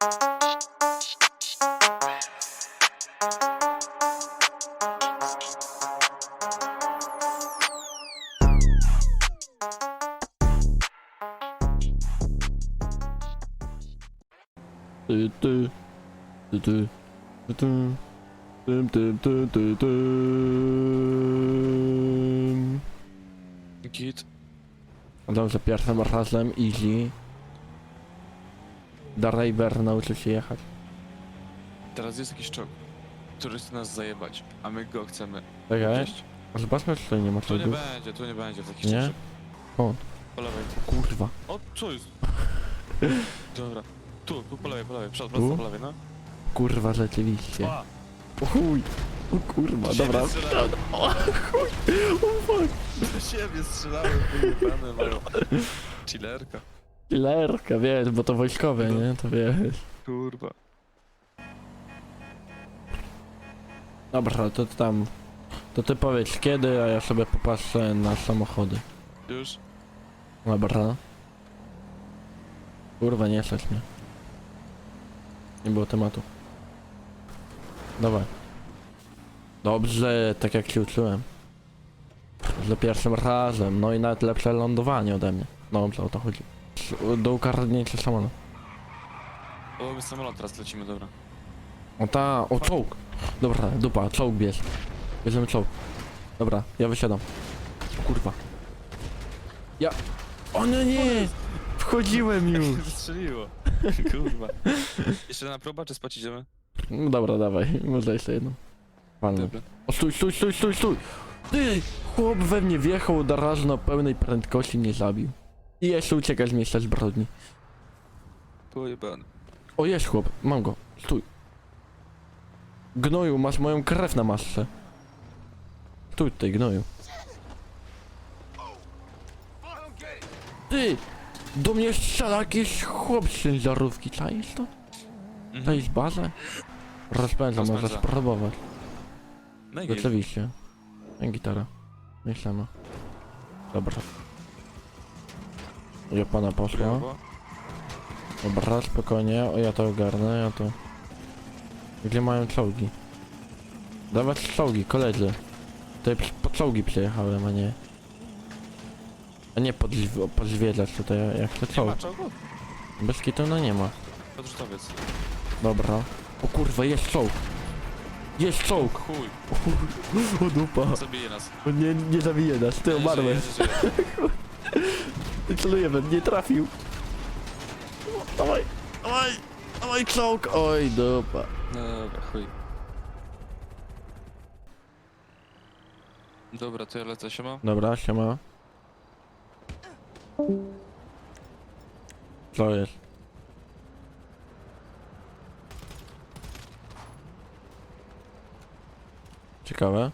Ty, ty, ty, ty, ty, ty. Tym, tym, tym, tym, tym. Git. Dobrze, pierwszym razem easy. Driver nauczył się jechać. Teraz jest jakiś czołg, który chce nas zajebać, a my go chcemy Czekaj, gdzieś. zobaczmy czy tutaj nie ma Tu nie czegoś. będzie, tu nie będzie w takich Nie? O. Po lewej. Kurwa. O, co jest? Dobra. Tu, tu po lewej, po lewej, przed, prosto po lewej, no. Kurwa, rzeczywiście. A, O chuj. O kurwa, Do dobra. siebie strzelałem. O chuj. O fuck. do siebie strzelałem, wyjebane mają. Chillerka. Killerka, wiesz, bo to wojskowe, No. nie? To wiesz. Kurwa. Dobra, to tam. To ty powiedz kiedy, a ja sobie popatrzę na samochody. Już? Dobra. Kurwa, nie stać mnie. Nie było tematu. Dawaj. Dobrze, tak jak ci uczyłem. Że pierwszym razem, no i nawet lepsze lądowanie ode mnie. No dobrze, o to chodzi. Do ukradnięcia samolot. O, my samolot teraz lecimy, dobra. O ta, o czołg. Dobra, dupa, czołg bierz. Bierzemy czołg. Dobra, ja wysiadam. Kurwa. Ja... O nie, nie! Wchodziłem już! Wystrzeliło. Kurwa. Jeszcze na próba, czy spać idziemy? No dobra, dawaj, może jeszcze jedną. Dobra. O stój, stój, stój, stój, stój! Ty! Chłop we mnie wjechał od razu na pełnej prędkości mnie zabił. I jeszcze ucieka z miejsca zbrodni. Pojebany. O jest chłop, mam go, stój. Gnoju, masz moją krew na masce. Stój tutaj, gnoju. Ty! Do mnie strzela jakiś chłop z ciężarówki, czaisz to? Mhm. Czaisz bazę? Rozpędzam, możesz Rozpędzam. spróbować. No i git. Oczywiście. Gitara. Myślano. Dobra. Ja pana poszła. Brawo. Dobra, spokojnie. O, ja to ogarnę, ja to... Gdzie mają czołgi? Dawać czołgi, koledzy. Tutaj po czołgi przyjechałem, a nie... A nie podźwiedzać tutaj, jak to Nie czołg. ma czołgu? Bez kitu no nie ma. Odrzutowiec. Dobra. O kurwa, jest czołg! Jest czołg! Chuj. O dupa! Zabije nas. O nie, nie zabije nas, ty Nie umarłeś. żyje, nie żyje. Celujemy, nie trafił. Dawaj, dawaj, dawaj czołg. Oj, dupa. No Dobra, chuj. Dobra, to ja lecę, siema. Dobra, siema. Co jest? Ciekawe.